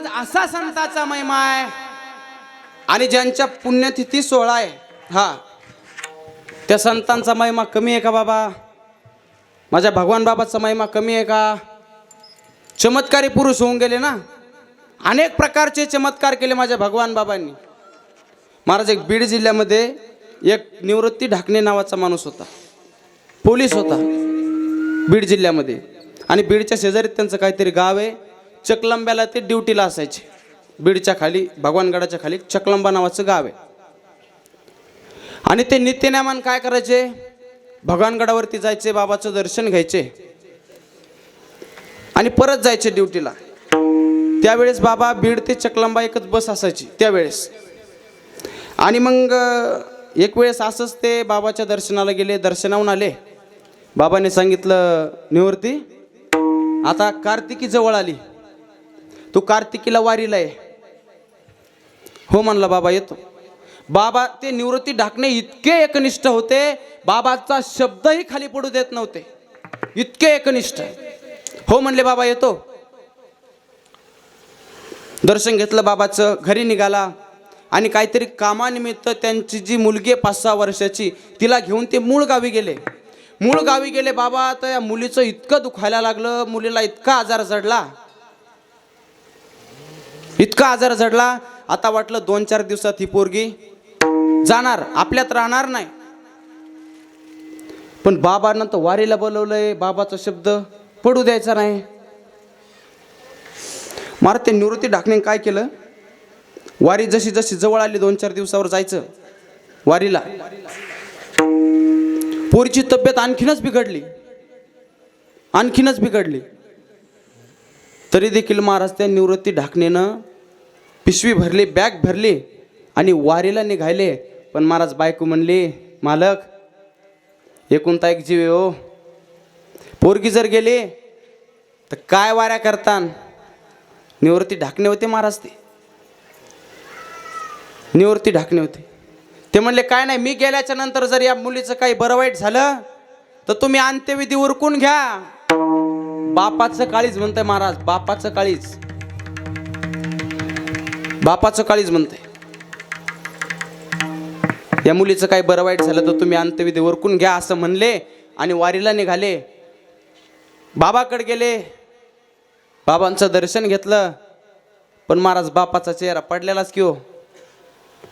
महाराज असा संताचा महिमा आहे. आणि ज्यांच्या पुण्यतिथी सोहळा आहे हा त्या संतांचा महिमा कमी आहे का बाबा? माझ्या भगवान बाबाचा महिमा कमी आहे का? चमत्कारी पुरुष होऊन गेले ना? अनेक प्रकारचे चमत्कार केले माझ्या भगवान बाबांनी. महाराज एक बीड जिल्ह्यामध्ये एक निवृत्ती ढाकणे नावाचा माणूस होता. पोलीस होता. बीड जिल्ह्यामध्ये. आणि बीडच्या शेजारी त्यांचं काहीतरी गाव आहे. चकलंब्याला ते ड्युटीला असायचे. बीडच्या खाली भगवानगडाच्या खाली चकलंबा नावाचं गाव आहे. आणि ते नित्यनेमान काय करायचे? भगवानगडावरती जायचे बाबाचं दर्शन घ्यायचे. आणि परत जायचे ड्युटीला. त्यावेळेस बाबा बीड ते चकलंबा एकच बस असायची त्यावेळेस. आणि मग एक वेळेस असंच ते बाबाच्या दर्शनाला गेले दर्शनाहून आले. बाबाने सांगितलं निवृत्ती आता कार्तिकी जवळ आली. तू कार्तिकीला वारीला आहे हो म्हणला बाबा येतो. बाबा ते निवृत्ती ढाकणे इतके एकनिष्ठ होते बाबाचा शब्दही खाली पडू देत नव्हते. इतके एकनिष्ठ. हो म्हणले बाबा येतो. दर्शन घेतलं बाबाचं घरी निघाला. आणि काहीतरी कामानिमित्त त्यांची जी मुलगी आहे पाच सहा वर्षाची तिला घेऊन ते मूळ गावी गेले. मूळ गावी गेले बाबा तर या मुलीचं इतकं दुखायला लागलं मुलीला इतका आजार जडला इतका आजार झडला आता वाटलं दोन चार दिवसात ही पोरगी जाणार आपल्यात राहणार नाही. पण बाबांना तर वारीला बोलवलंय बाबाचा शब्द पडू द्यायचा नाही. मार ते निवृत्ती ढाकणे काय केलं? वारी जशी जशी जवळ आली दोन चार दिवसावर जायचं वारीला. पोरीची तब्येत आणखीनच बिघडली. आणखीनच बिघडली. तरी देखील महाराज त्या निवृत्ती ढाकणेनं पिशवी भरली बॅग भरली आणि वारीला निघायले. पण महाराज बायको म्हणली मालक एकुणता एक जीव हो. पोरगी जर गेली तर काय वाऱ्या करतान? निवृत्ती ढाकणे होते महाराज ते. निवृत्ती ढाकणे होते. ते म्हणले काय नाही मी गेल्याच्यानंतर जर या मुलीचं काही बरं वाईट झालं तर तुम्ही अंत्यविधी उरकून घ्या. बापाचं काळीच म्हणतंय महाराज बापाचं काळीच बापाचं काळीच म्हणतंय. या मुलीचं काही बरं वाईट झालं तर तुम्ही अंत्यविधी ओरकून घ्या असं म्हणले आणि वारीला निघाले. बाबाकडे गेले. बाबांचं दर्शन घेतलं. पण महाराज बापाचा चेहरा पडलेलाच किओ हो.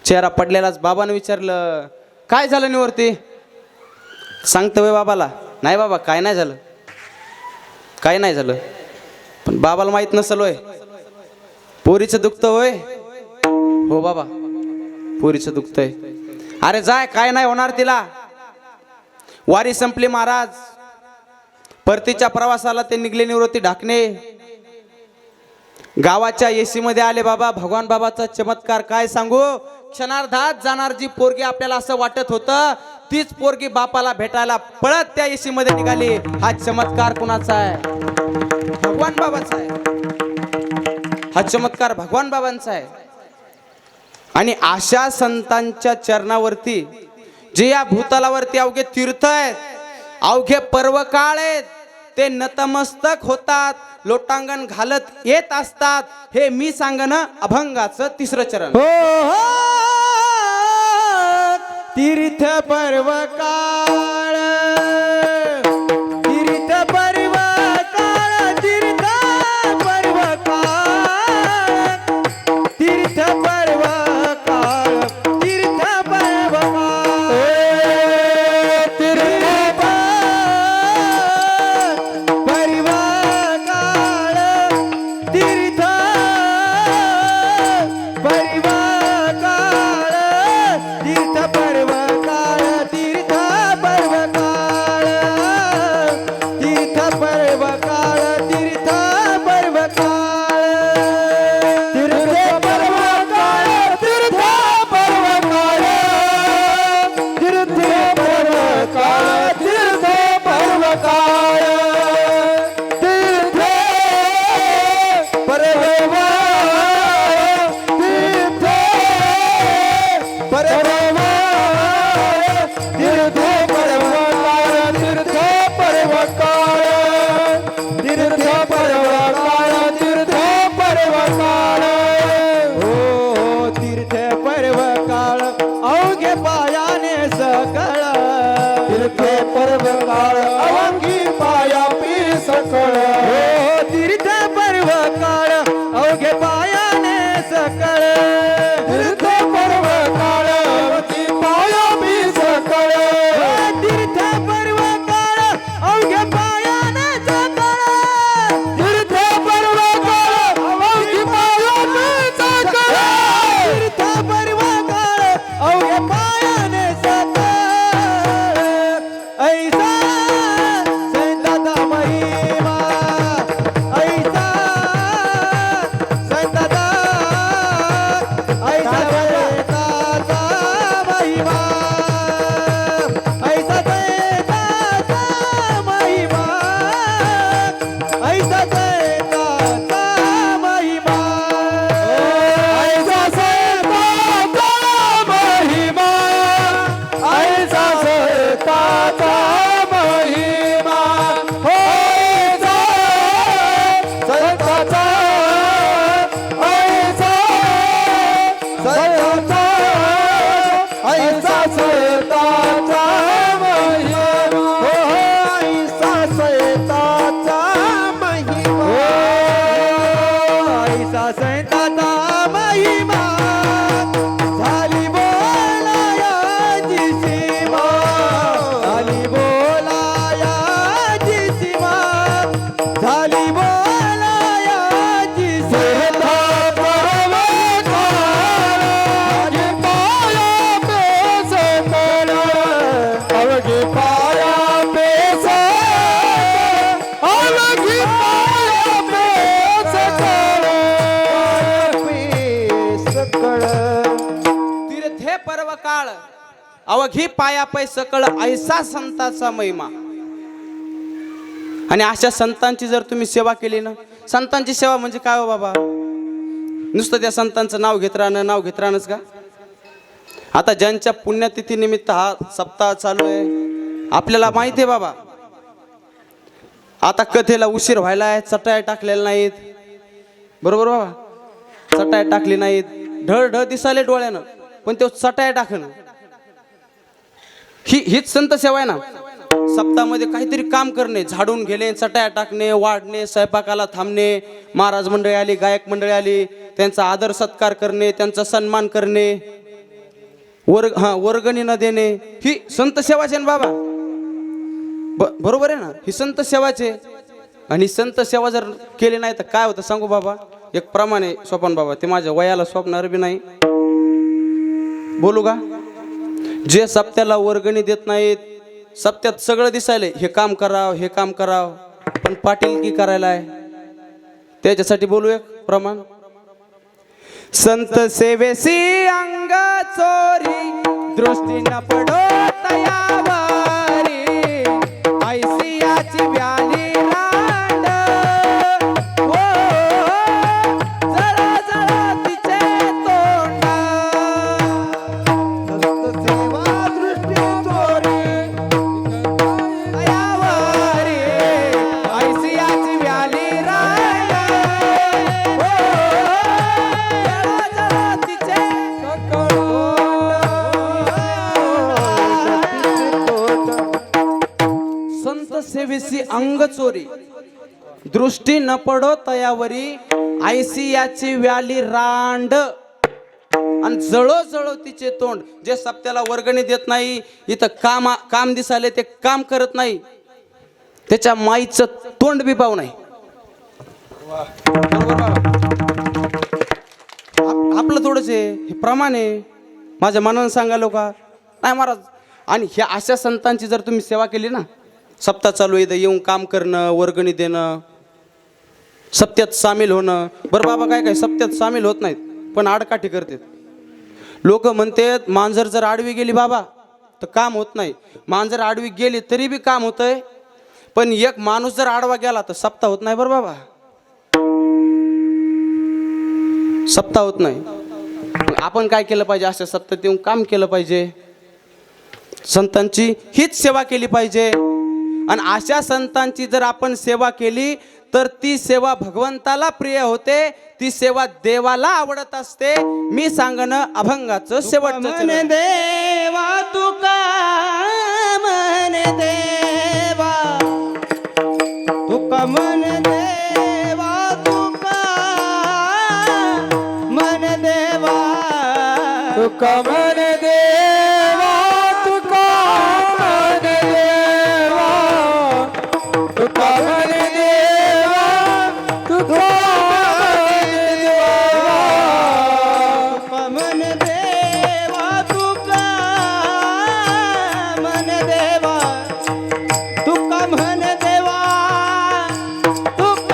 चेहरा पडलेलाच बाबानं विचारलं काय झालं निवरती सांगतो वय बाबाला. नाही बाबा काय नाही झालं. काय नाही झालं. पण बाबाला माहीत नसल होय. पोरीचं दुखतं होय. हो बाबा. पोरीचं दुखतंय. अरे जाय काय नाही होणार तिला. वारी संपली महाराज. परतीच्या प्रवासाला ते निघले निवृत्ती ढाकणे. गावाच्या एसी मध्ये आले बाबा. भगवान बाबाचा चमत्कार काय सांगू? क्षणार्धात जाणार जी पोरगी आपल्याला असं वाटत होतं तीच पोरगी बापाला भेटायला पळत त्या एसी मध्ये निघाली. हा चमत्कार कुणाचा आहे? भगवान बाबाचा आहे. हा चमत्कार भगवान बाबांचा आहे. आणि अशा संतांच्या चरणावरती जे या भूतलावरती अवघे तीर्थ आहेत अवघे पर्व काळ आहेत ते नतमस्तक होतात लोटांगण घालत येत असतात हे मी सांगणं अभंगाचं तिसरं चरण. हो हो! तीर्थ पर्व का सकळ. फिरते परवगाळ अवंगी पाया पी सकळ. पाया पै सकळ ऐसा संताचा महिमा. आणि अशा संतांची जर तुम्ही सेवा केली ना संतांची सेवा म्हणजे काय हो बाबा? नुसतं त्या संतांचं नाव घेत राहणं नाव घेत राहणंच का? आता ज्यांच्या पुण्यतिथीनिमित्त हा सप्ताह चालू आहे आपल्याला माहिती आहे बाबा. आता कथेला उशीर व्हायला आहे चटाया टाकलेल्या नाहीत. बरोबर बाबा? चटाया टाकली नाहीत. ढळ ढळ दिसाले डोळ्यानं पण ते चटाया टाकणं. ही हीच संत सेवा आहे ना. सप्तामध्ये काहीतरी काम करणे झाडून घेणे चटाया टाकणे वाढणे स्वयंपाकाला थांबणे महाराज मंडळी आली गायक मंडळी आली त्यांचा आदर सत्कार करणे त्यांचा सन्मान करणे वर्ग हा वर्गणी न देणे ही संत सेवाच आहे ना बाबा. ब बरोबर आहे ना? ही संत सेवाच. आहे आणि संत सेवा जर केली नाही तर काय होतं सांगू बाबा? एक प्रमाणे स्वप्न बाबा ते माझ्या वयाला स्वप्नार बी नाही. बोलू का? जे सप्त्याला वर्गणी देत नाहीत सप्त्यात सगळं दिसायले हे काम कराव हे काम कराव. पण पाटील की करायला आहे? त्याच्यासाठी बोलू एक प्रमाण. संत सेवेसी अंग चोरी दृष्टी न पडो तयावर. चोरी. दृष्टी न पडो तयावरी आयसीयाची व्याली रांड. आणि जळो जळो तिचे तोंड. जे सप्त्याला वर्गणी देत नाही इथं काम काम दिसाले ते काम करत नाही. त्याच्या माईचं तोंड बी पाहू नाही. आपलं थोडंच आहे हे प्रमाण आहे. माझ्या मनानं सांगा हो का? नाही महाराज आणि ह्या अशा संतांची जर तुम्ही सेवा केली ना सप्ताह चालू आहे इथं येऊन काम करणं वर्गणी देणं सप्त्यात सामील होणं. बरं बाबा काय काय सप्त्यात सामील होत नाहीत पण आडकाठी करतात. लोक म्हणतात मांजर जर आडवी गेली बाबा तर काम होत नाही. मांजर आडवी गेली तरी बी काम होतंय पण एक माणूस जर आडवा गेला तर सप्ताह होत नाही बरं बाबा. सप्ताह होत नाही. आपण काय केलं पाहिजे? अशा सप्ताहात येऊन काम केलं पाहिजे. संतांची हीच सेवा केली पाहिजे. आणि अशा संतांची जर आपण सेवा केली तर ती सेवा भगवंताला प्रिय होते ती सेवा देवाला आवडत असते. मी सांगणं अभंगाचं शेवट देवा तुका मन देवा. तुका मन देवा तुका मन देवा तुका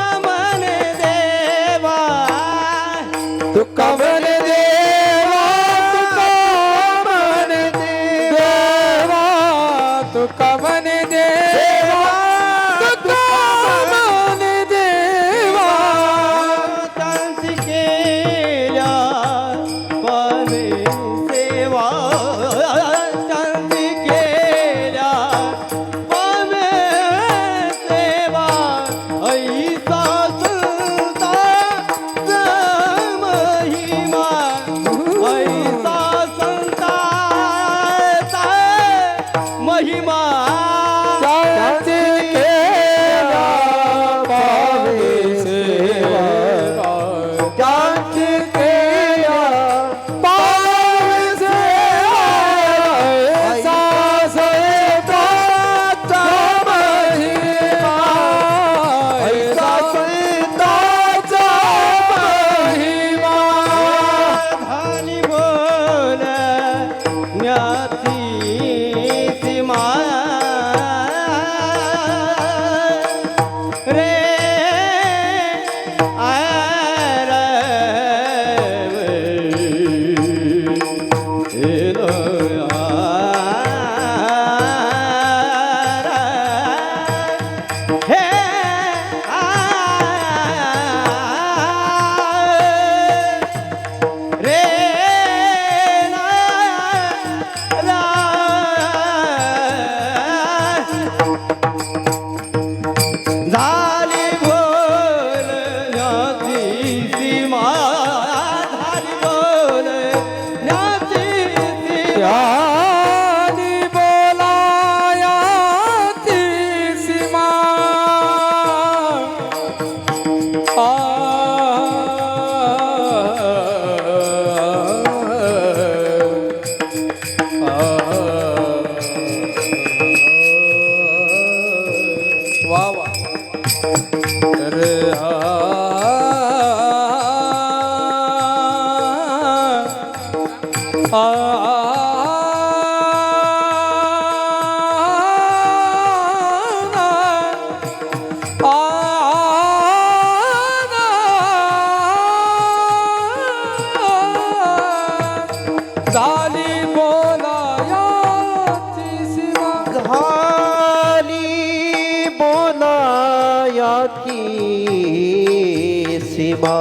सीमा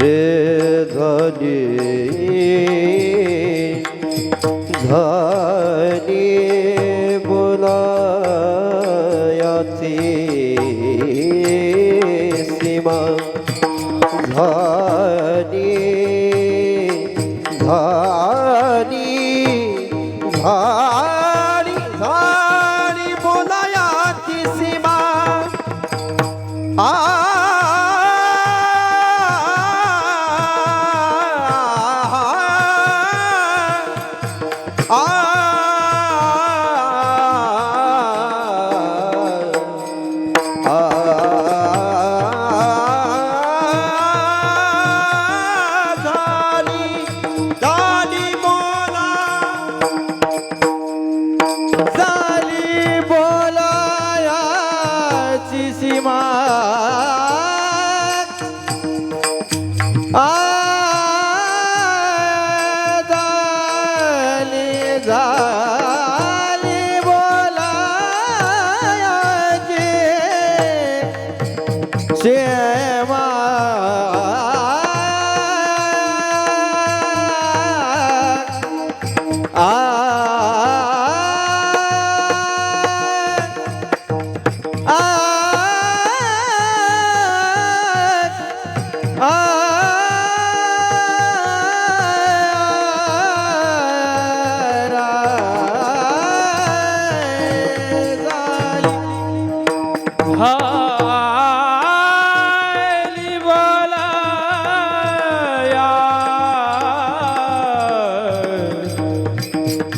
रे झाली झाली बोलायाची सीमा झाली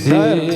Sim.